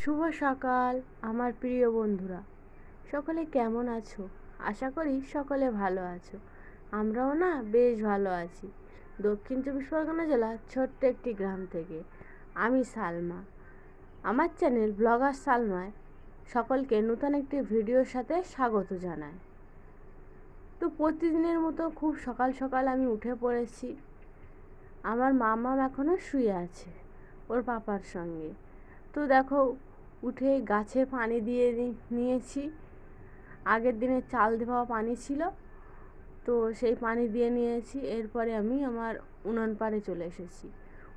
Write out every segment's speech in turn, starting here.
শুভ সকাল, আমার প্রিয় বন্ধুরা। সকলে কেমন আছো? আশা করি সকলে ভালো আছো। আমরাও না বেশ ভালো আছি। দক্ষিণ চব্বিশ পরগনা জেলার ছোট্ট একটি গ্রাম থেকে। আমি সালমা। আমার চ্যানেল ব্লগার সালমায় সকলকে নতুন একটি ভিডিওর সাথে স্বাগত জানায় তো প্রতিদিনের মতো খুব সকাল সকাল আমি উঠে পড়েছি। আমার মামাম এখনও শুয়ে আছে। ওর পাপার সঙ্গে। তো দেখো, উঠে গাছে পানি দিয়ে নিয়েছি। আগের দিনে চাল দেওয়া পানি ছিল, তো সেই পানি দিয়ে নিয়েছি। এরপরে আমি আমার উনান পাড়ে চলে এসেছি।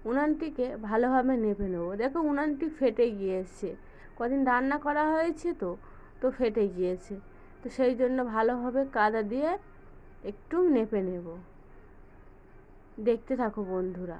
উনানটিকে ভালোভাবে নেপে নেব। দেখো, উনানটি ফেটে গিয়েছে। কদিন রান্না করা হয়েছে তো তো ফেটে গিয়েছে। তো সেই জন্য ভালোভাবে কাদা দিয়ে একটু নেপে নেব। দেখতে থাকো বন্ধুরা।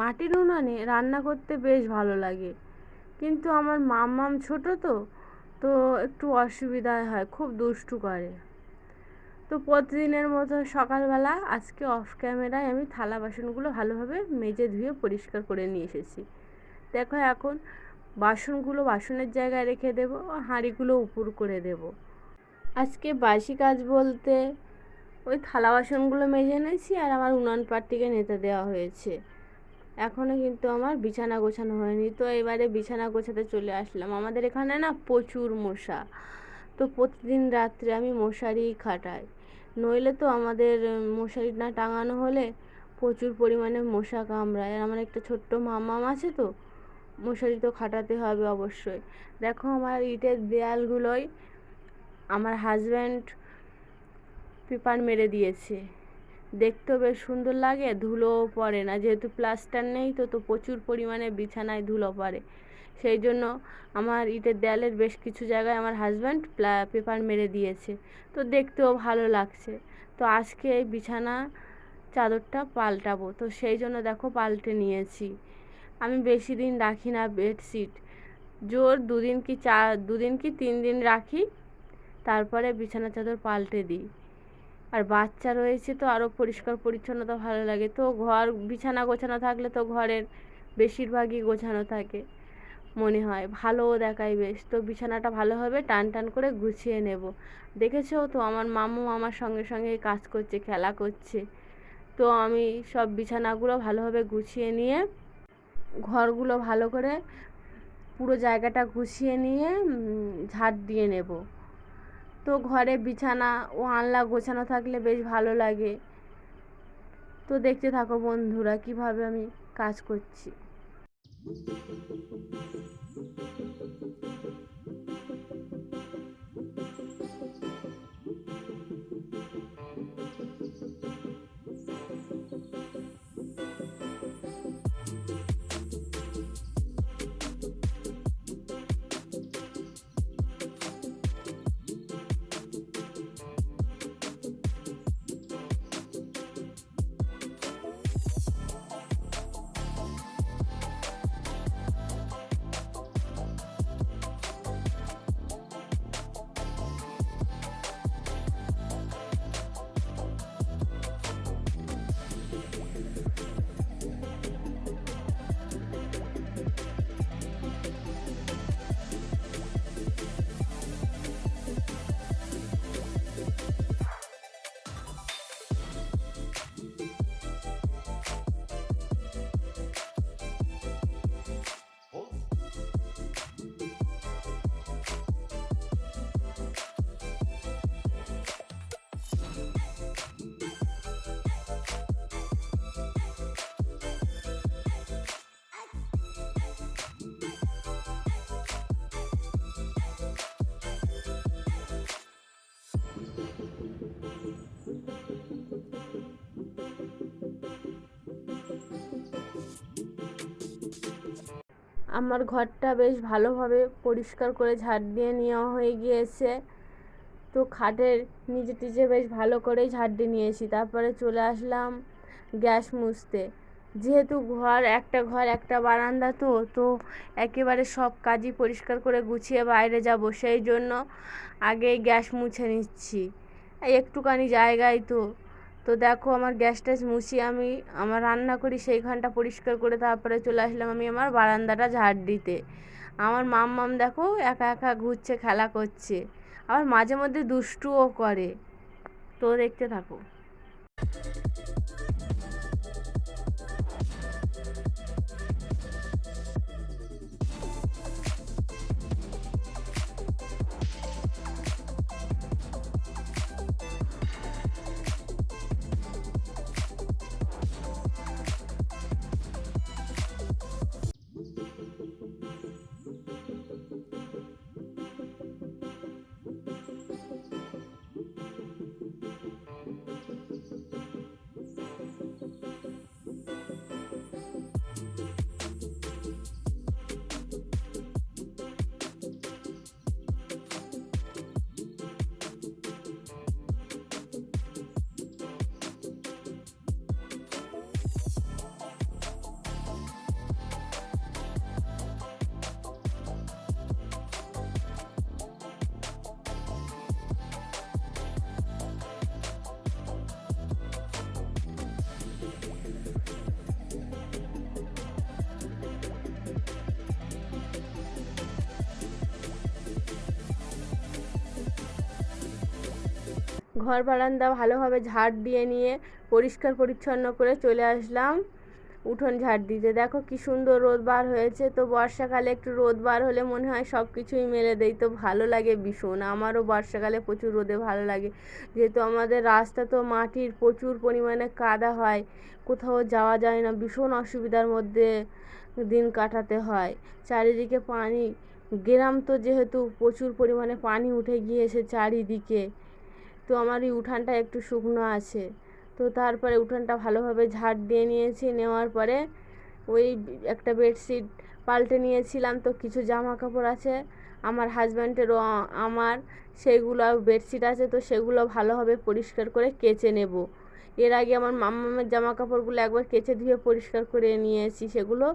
মাটির উনানে রান্না করতে বেশ ভালো লাগে। কিন্তু আমার মাম্মাম ছোট তো তো একটু অসুবিধায় হয়, খুব দুষ্টু করে। তো প্রতিদিনের মতো সকালবেলা আজকে অফ ক্যামেরায় আমি থালা বাসনগুলো ভালোভাবে মেজে ধুয়ে পরিষ্কার করে নিয়ে এসেছি। দেখো এখন বাসনগুলো বাসনের জায়গায় রেখে দেবো, হাঁড়িগুলো উপর করে দেব। আজকে বাসি কাজ বলতে ওই থালা বাসনগুলো মেজে এনেছি আর আমার উনান পাটটিকে নেতে দেওয়া হয়েছে। এখনও কিন্তু আমার বিছানা গোছানো হয়নি। তো এবারে বিছানা গোছাতে চলে আসলাম। আমাদের এখানে না প্রচুর মশা। তো প্রতিদিন রাত্রে আমি মশারি খাটাই। নইলে তো আমাদের মশারি না টাঙানো হলে প্রচুর পরিমাণে মশা কামড়ায়। আর আমার একটা ছোট্ট মামাম আছে তো, মশারি তো খাটাতে হবে অবশ্যই। দেখো আমার ইটের দেয়ালগুলোয় আমার হাজব্যান্ড পেপার মেরে দিয়েছে। দেখতেও বেশ সুন্দর লাগে, ধুলোও পড়ে না। যেহেতু প্লাস্টার নেই তো তো প্রচুর পরিমাণে বিছানায় ধুলো পড়ে। সেই জন্য আমার ইটের দেয়ালের বেশ কিছু জায়গায় আমার হাজব্যান্ড পেপার মেরে দিয়েছে। তো দেখতেও ভালো লাগছে। তো আজকে এই বিছানা চাদরটা পাল্টাবো। তো সেই জন্য দেখো পাল্টে নিয়েছি। আমি বেশি দিন রাখি না বেডশিট জোর দুদিন কি চা, দুদিন কি তিন দিন রাখি, তারপরে বিছানা চাদর পাল্টে দিই। আর বাচ্চা রয়েছে তো আরও পরিষ্কার পরিচ্ছন্নতা ভালো লাগে। তো ঘর বিছানা গোছানো থাকলে তো ঘরের বেশিরভাগই গোছানো থাকে মনে হয়। ভালোও দেখায় বেশ। তো বিছানাটা ভালোভাবে টান টান করে গুছিয়ে নেব। দেখেছ তো আমার মামু আমার সঙ্গে সঙ্গে কাজ করছে, খেলা করছে। তো আমি সব বিছানাগুলো ভালোভাবে গুছিয়ে নিয়ে, ঘরগুলো ভালো করে পুরো জায়গাটা গুছিয়ে নিয়ে ঝাড় দিয়ে নেব। তো ঘরে বিছানা ও আনলা গোছানো থাকলে বেশ ভালো লাগে। তো দেখতে থাকো বন্ধুরা, কীভাবে আমি কাজ করছি। আমার ঘরটা বেশ ভালোভাবে পরিষ্কার করে ঝাড় দিয়ে নেওয়া হয়ে গিয়েছে। তো খাটের নিজে টিচে বেশ ভালো করেই ঝাড় দিয়ে নিয়েছি। তারপরে চলে আসলাম গ্যাস মুছতে। যেহেতু ঘর, একটা ঘর, একটা বারান্দা তো তো একেবারে সব কাজই পরিষ্কার করে গুছিয়ে বাইরে যাব। সেই জন্য আগেই গ্যাস মুছে নিচ্ছি। একটুখানি জায়গায় তো তো দেখো আমার গ্যাস ট্যাস মুছি আমি আমার রান্না করি সেইখানটা পরিষ্কার করে তারপরে চলে আসলাম আমি আমার বারান্দাটা ঝাড় দিতে। আমার মাম মাম দেখো একা একা ঘুরছে, খেলা করছে। আবার মাঝে মধ্যে দুষ্টুও করে। তো দেখতে থাকো। ঘর বারান্দা ভালোভাবে ঝাড় দিয়ে নিয়ে পরিষ্কার পরিচ্ছন্ন করে চলে আসলাম। উঠোন ঝাড় দিতে। দেখো কি সুন্দর রোদ বার হয়েছে। তো বর্ষাকালে একটু রোদ বার হলে মনে হয় সব কিছুই মেলে দেই। তো ভালো লাগে ভীষণ। আমারও বর্ষাকালে প্রচুর রোদে ভালো লাগে। যেহেতু আমাদের রাস্তা তো মাটির প্রচুর পরিমাণে কাদা হয়। কোথাও যাওয়া যায় না। ভীষণ অসুবিধার মধ্যে দিন কাটাতে হয়। চারিদিকে পানি। গ্রাম তো যেহেতু প্রচুর পরিমাণে পানি উঠে গিয়েছে চারিদিকে। তো আমার এই উঠানটা একটু শুকনো আছে। তো তারপরে উঠানটা ভালোভাবে ঝাড় দিয়ে নিয়েছি। নেওয়ার পরে ওই একটা বেডশিট পাল্টে নিয়েছিলাম। তো কিছু জামা কাপড় আছে। আমার হাজব্যান্ডেরও, আমার সেইগুলো বেডশিট আছে। তো সেগুলো ভালোভাবে পরিষ্কার করে কেচে নেব। এর আগে আমার মাম্মামের জামা কাপড়গুলো একবার কেচে ধুয়ে পরিষ্কার করে নিয়েছি। সেগুলো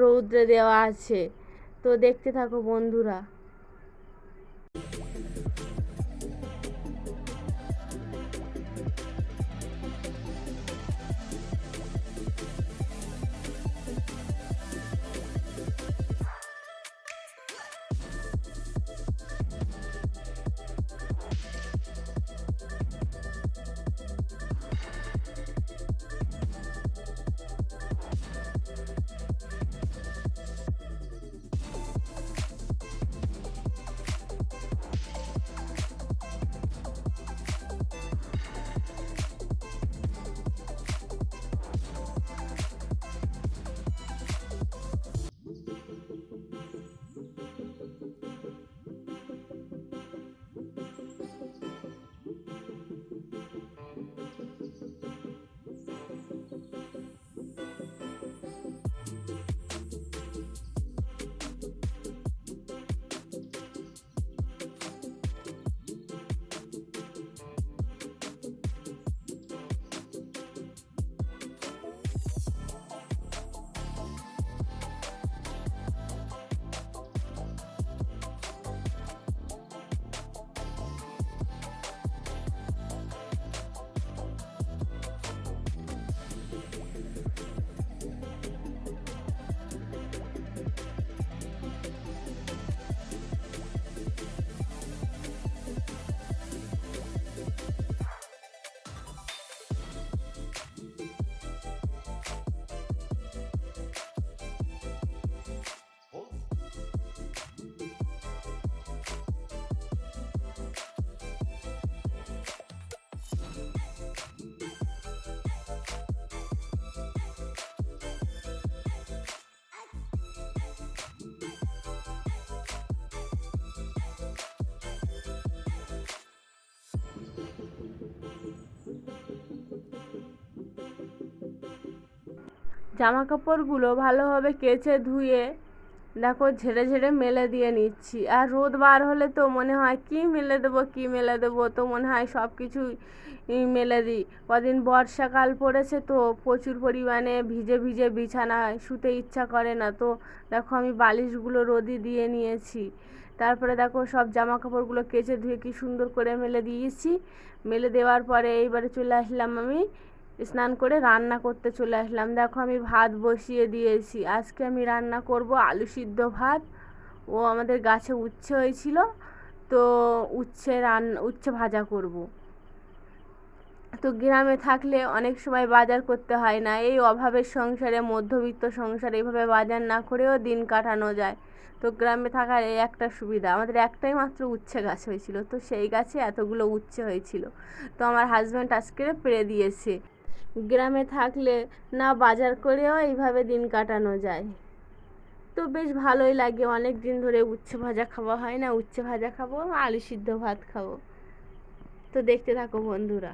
রৌদ্রে দেওয়া আছে। তো দেখতে থাকো বন্ধুরা। জামা কাপড়গুলো ভালোভাবে কেচে ধুয়ে, দেখো, ঝেড়ে ঝেড়ে মেলে দিয়ে নিচ্ছি। আর রোদ বার হলে তো মনে হয়, কি মেলে দেবো, কি মেলে দেবো? তো মনে হয় সব কিছুই মেলে দিই। কদিন বর্ষাকাল পড়েছে তো প্রচুর পরিমাণে ভিজে ভিজে বিছানায় শুতে ইচ্ছা করে না। তো দেখো, আমি বালিশগুলো রোদি দিয়ে নিয়েছি। তারপরে দেখো, সব জামা কাপড়গুলো কেচে ধুয়ে কি সুন্দর করে মেলে দিয়েছি। মেলে দেওয়ার পরে এইবারে চলে আসলাম আমি স্নান করে রান্না করতে চলে আসলাম। দেখো আমি ভাত বসিয়ে দিয়েছি। আজকে আমি রান্না করব আলু সিদ্ধ ভাত। ও আমাদের গাছে উচ্ছে হয়েছিল, তো উচ্ছে রান্না উচ্ছে ভাজা করব। তো গ্রামে থাকলে অনেক সময় বাজার করতে হয় না। এই অভাবের সংসারে, মধ্যবিত্ত সংসারে এইভাবে বাজার না করেও দিন কাটানো যায়। তো গ্রামে থাকার এই একটা সুবিধা, আমাদের একটাই মাত্র উচ্ছে গাছ হয়েছিল। তো সেই গাছে এতগুলো উচ্ছে হয়েছিল। তো আমার হাজব্যান্ড আজকে পেরে দিয়েছে। গ্রামে থাকলে না বাজার করেও এইভাবে দিন কাটানো যায়। তো বেশ ভালোই লাগে, অনেক দিন ধরে উচ্ছে ভাজা খাওয়া হয় না উচ্ছে ভাজা খাব আলু সিদ্ধ ভাত খাব। তো দেখতে থাকো বন্ধুরা।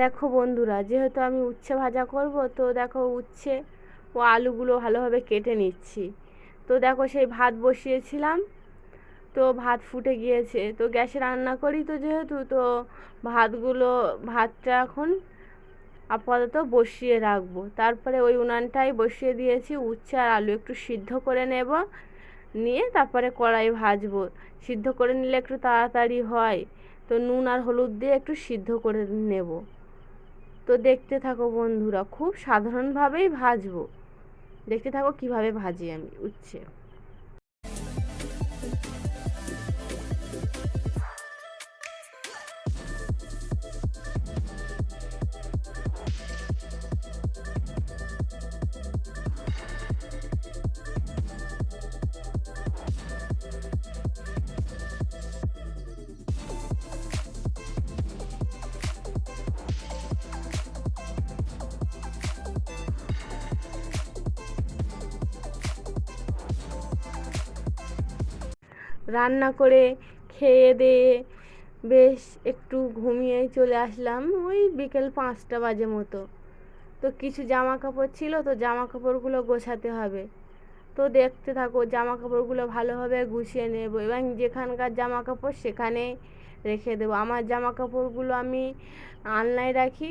দেখো বন্ধুরা, যেহেতু আমি উচ্ছে ভাজা করব, তো দেখো উচ্ছে ও আলুগুলো ভালোভাবে কেটে নিচ্ছি। তো দেখো সেই ভাত বসিয়েছিলাম, তো ভাত ফুটে গিয়েছে। তো গ্যাসে রান্না করি তো যেহেতু, তো ভাতগুলো, ভাতটা এখন আপাতত বসিয়ে রাখব। তারপরে ওই উনানটাই বসিয়ে দিয়েছি, উচ্ছে আর আলু একটু সিদ্ধ করে নেব, নিয়ে তারপরে কড়াই ভাজবো। সিদ্ধ করে নিলে একটু তাড়াতাড়ি হয়, তো নুন আর হলুদ দিয়ে একটু সিদ্ধ করে নেব। তো দেখতে থাকো বন্ধুরা খুব সাধারণভাবেই ভাজবো। দেখতে থাকো কীভাবে ভাজি আমি উচ্ছে। রান্না করে খেয়ে দিয়ে বেশ একটু ঘুমিয়েই চলে আসলাম ওই বিকেল পাঁচটা বাজে মতো। তো কিছু জামা কাপড় ছিল তো জামা কাপড়গুলো গোছাতে হবে। তো দেখতে থাকো জামা কাপড়গুলো ভালোভাবে গুছিয়ে নেব এবং যেখানকার জামা কাপড় সেখানে রেখে দেবো। আমার জামা কাপড়গুলো আমি আলনায় রাখি।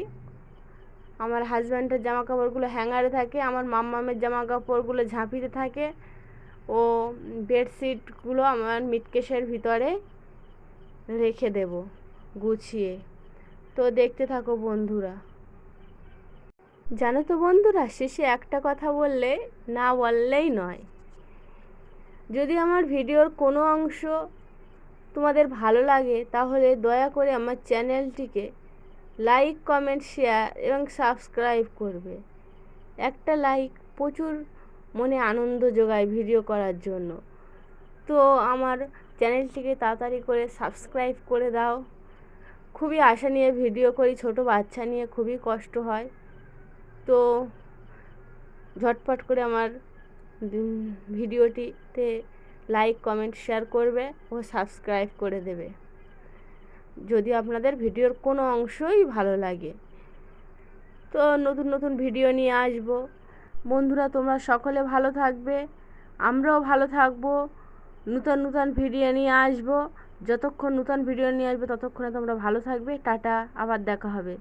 আমার হাজব্যান্ডের জামা কাপড়গুলো হ্যাঙ্গারে থাকে। আমার মাম্মামের জামা কাপড়গুলো ঝাঁপিতে থাকে। ও বেডশিটগুলো আমার মিটকেসের ভিতরে রেখে দেব, গুছিয়ে। তো দেখতে থাকো বন্ধুরা। জানো তো বন্ধুরা, শেষে একটা কথা বললে না বললেই নয়। যদি আমার ভিডিওর কোনো অংশ তোমাদের ভালো লাগে, তাহলে দয়া করে আমার চ্যানেলটিকে লাইক, কমেন্ট, শেয়ার এবং সাবস্ক্রাইব করবে। একটা লাইক প্রচুর মনে আনন্দ যোগায় ভিডিও করার জন্য। তো আমার চ্যানেলটিকে তাড়াতাড়ি করে সাবস্ক্রাইব করে দাও। খুবই আশা নিয়ে ভিডিও করি, ছোট বাচ্চা নিয়ে খুবই কষ্ট হয়। তো ঝটপট করে আমার ভিডিওটিতে লাইক কমেন্ট শেয়ার করবে ও সাবস্ক্রাইব করে দেবে। যদি আপনাদের ভিডিওর কোনো অংশই ভালো লাগে। তো নতুন নতুন ভিডিও নিয়ে আসব। বন্ধুরা, তোমরা সকলে ভালো থাকবে। আমরাও ভালো থাকব। নূতন নূতন ভিডিও নিয়ে আসব। যতক্ষণ নূতন ভিডিও নিয়ে আসবে, ততক্ষণে তোমরা ভালো থাকবে। টাটা, আবার দেখা হবে।